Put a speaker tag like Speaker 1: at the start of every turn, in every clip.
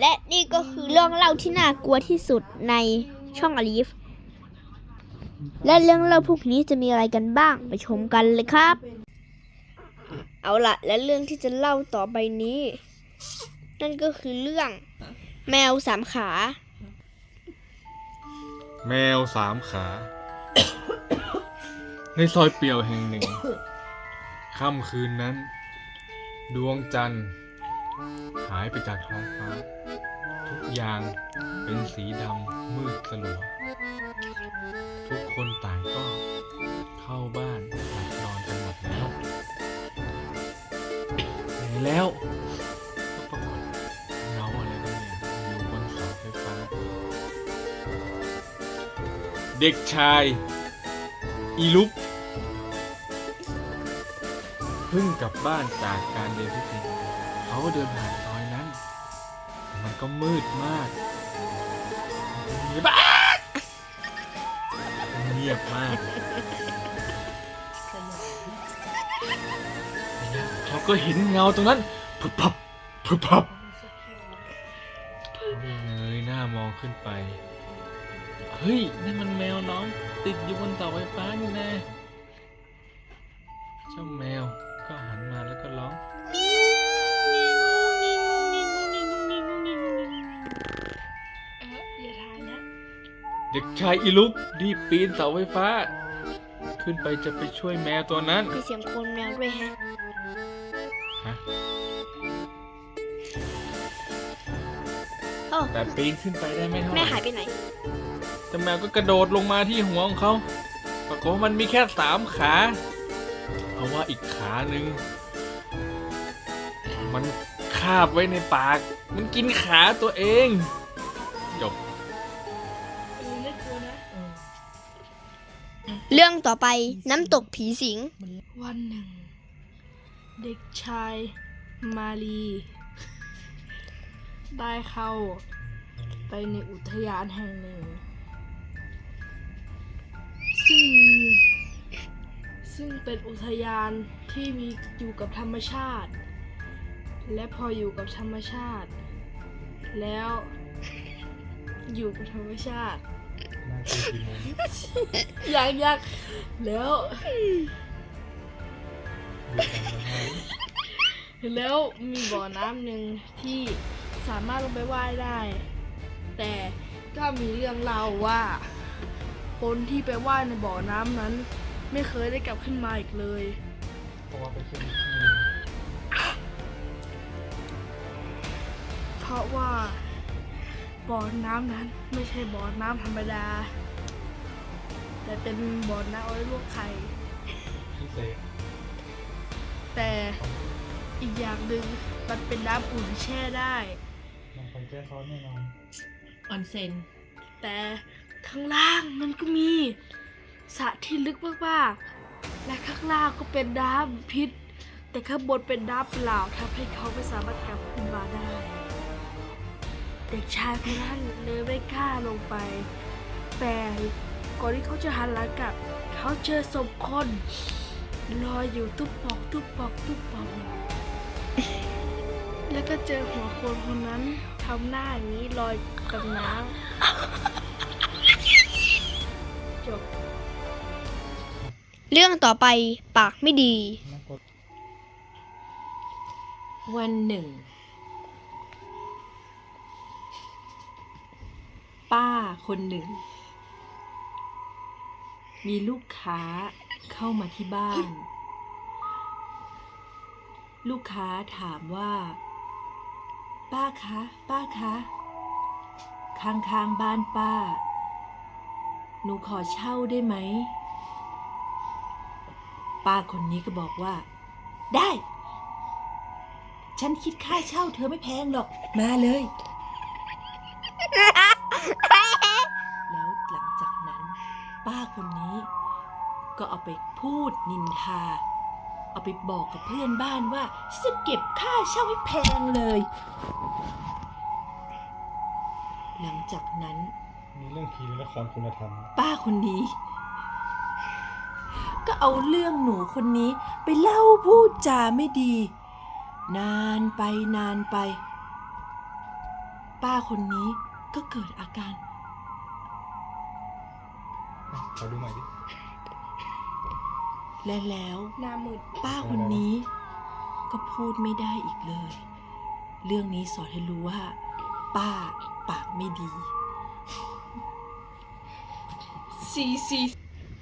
Speaker 1: และนี่ก็คือเรื่องเล่าที่น่ากลัวที่สุดในช่องอลีฟ และเรื่องเล่าพวกนี้จะมีอะไรกันบ้างไปชมกันเลยครับ เอาละและเรื่องที่จะเล่าต่อไปนี้ นั่นก็คือเรื่อง แมวสามขา
Speaker 2: แมวสามขา ในซอยเปี่ยวแห่งหนึ่งค่ำคืนนั้น ดวงจันทร์ หายไปจากท้องฟ้า ทุกอย่างเป็นสีดำมืดสลัว ทุกคนต่างก็เข้าบ้านหลับนอนกันหมดแล้วแต่แล้วก็ปรากฏเงาอะไรบางอย่างอยู่บนเสาไฟฟ้า เด็กชาย อีลุปเพิ่งกลับบ้านจากการเรียนพิเศษ เขาเดินผ่านซอยนั้น มันก็มืดมากเงียบมากเงียบมากเขาก็เห็นเงาตรงนั้นพึบพับพึบพับเงยหน้ามองขึ้นไป เฮ้ยนั่นมันแมวน้อง ติดอยู่บนเสาไฟฟ้านี่แนะเจ้าแมวก็หันมาแล้วก็ร้อง
Speaker 3: เด็
Speaker 2: กชายอีลุปรีบปีนเสาไฟฟ้า ขึ้นไปจะไปช่วยแมวตัวนั้น
Speaker 1: มีเสียงคนแมวด้วยฮะ
Speaker 2: ฮะ
Speaker 1: โอ้
Speaker 2: แต่ปีนขึ้นไปได้ไม่เท่าไห
Speaker 1: แม่
Speaker 2: ร่
Speaker 1: หายไปไหน
Speaker 2: เจ้าแมวก็กระโดดลงมาที่หัวของเขาปรากฏว่ามันมีแค่สามขาเพราะว่าอีกขาหนึ่งมันคาบไว้ในปาก มันกินขาตัวเอง จบ
Speaker 3: เรื่
Speaker 1: องต่อไปน้ำตกผีสิง
Speaker 3: วันหนึ่ง เด็กชายมาลี ได้เข้าไปในอุทยานแห่งหนึ่ง ซึ่งมีซึ่งเป็นอุทยานที่มีอยู่กับธรรมชาติ และพออยู่กับธรรมชาติ แล้วอยู่กับธรรมชาติ อยากอยากแล้วแล้วมีบ่อน้ำหนึ่งที่สามารถลงไปว่ายได้ แต่ก็มีเรื่องเล่าว่า คนที่ไปว่ายในบ่อน้ำนั้น ไม่เคยได้กลับขึ้นมาอีกเลยเพราะว่า บ่อน้ำนั้นไม่ใช่บ่อน้ำธรรมดา แต่เป็นบ่อน้ำเอาไว้ลวกไข่
Speaker 2: พิเศษ
Speaker 3: แต่อีกอย่างหนึ่งมันเป็นน้ำอุ่นแช่ได้
Speaker 2: มันไปแก้ซ้อนแน่นอน
Speaker 4: ออนเซ็น
Speaker 3: แต่ข้างล่างมันก็มีสระที่ลึกมากๆ และข้างล่างก็เป็นน้ำพิษ แต่ข้างบนเป็นน้ำเปล่าทำให้เขาไม่สามารถกลับขึ้นมาได้ เด็กชายคนนั้นเลยไม่กล้าลงไป แต่ก่อนที่เขาจะหันหลังกลับ เขาเจอศพคนลอยอยู่ตุ๊บปอกตุ๊บปอกตุ๊บปอกแล้วก็เจอหัวคนคนนั้นทำหน้าอย่างนี้ลอยกับน้ำจบ
Speaker 1: เรื่องต่อไปปากไม่ดี
Speaker 4: วันหนึ่ง ป้าคนหนึ่ง มีลูกค้าเข้ามาที่บ้าน ลูกค้าถามว่า ป้าคะ ป้าคะ ข้างๆบ้านป้า หนูขอเช่าได้ไหม ป้าคนนี้ก็บอกว่า ได้ ฉันคิดค่าเช่าเธอไม่แพงหรอก มาเลย แล้วหลังจากนั้น ป้าคนนี้ ก็เอาไปพูดนินทา เอาไปบอกกับเพื่อนบ้านว่าฉันจะเก็บค่าเช่าให้แพงเลย หลังจากนั้น
Speaker 2: มีเรื่องผีในละครคุณธรรม
Speaker 4: ป้าคนนี้ ก็เอาเรื่องหนูคนนี้ไปเล่าพูดจาไม่ดี นานไปนานไป ป้าคนนี้ก็เกิดอาการ
Speaker 2: ขอดูใหม่ดิ
Speaker 4: และแล้ว
Speaker 3: หน้ามืด
Speaker 4: ป้าคนนี้ก็พูดไม่ได้อีกเลย เรื่องนี้สอนให้รู้ว่า ป้าปากไม่ดี
Speaker 3: ซีซี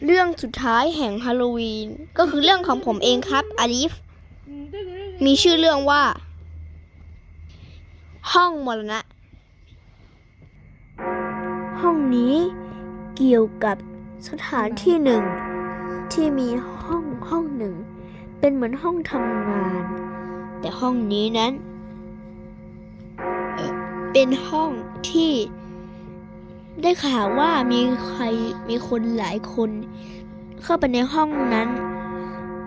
Speaker 1: เรื่องสุดท้ายแห่งฮาโลวีน ก็คือเรื่องของผมเองครับอาลิฟ มีชื่อเรื่องว่า ห้องมรณะ ห้องนี้เกี่ยวกับ สถานที่หนึ่งที่มีห้องห้องหนึ่ง เป็นเหมือนห้องทำงาน แต่ห้องนี้นั้นเเป็นห้องที่ได้ข่าวว่ามีใครมีคนหลายคน เข้าไปในห้องนั้น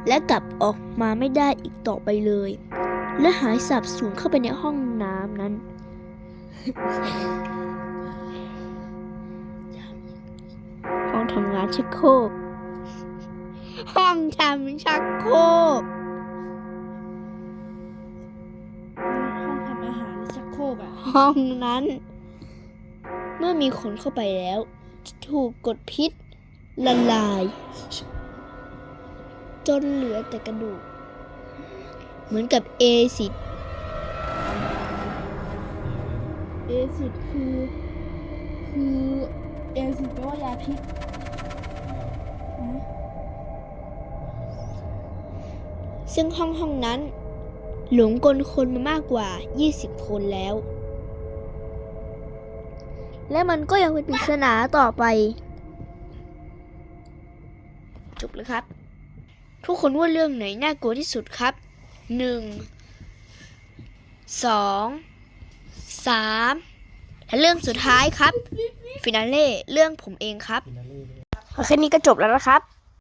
Speaker 1: และกลับออกมาไม่ได้อีกต่อไปเลย และหายสับสูญเข้าไปในห้องน้ำนั้น ชักโครกห้องทำชักโครก
Speaker 3: ห้องทำอาหารหรือชักโครกอะ
Speaker 1: ห้องนั้น เมื่อมีคนเข้าไปแล้ว ถูกกดพิษละลาย จนเหลือแต่กระดูก เหมือนกับเอซิด
Speaker 3: เอซิดคือ คือเอซิดแปลว่ายาพิษ
Speaker 1: ซึ่งห้องห้องนั้น หลงกลคนมามากกว่า 20 คนแล้ว และมันก็ยังเป็นปริศนาต่อไป จบแล้วครับ ทุกคนว่าเรื่องไหนน่ากลัวที่สุดครับ 1 2 3 และเรื่องสุดท้ายครับ ฟินาเล่ เรื่องผมเองครับ แค่นี้ก็จบแล้วนะครับ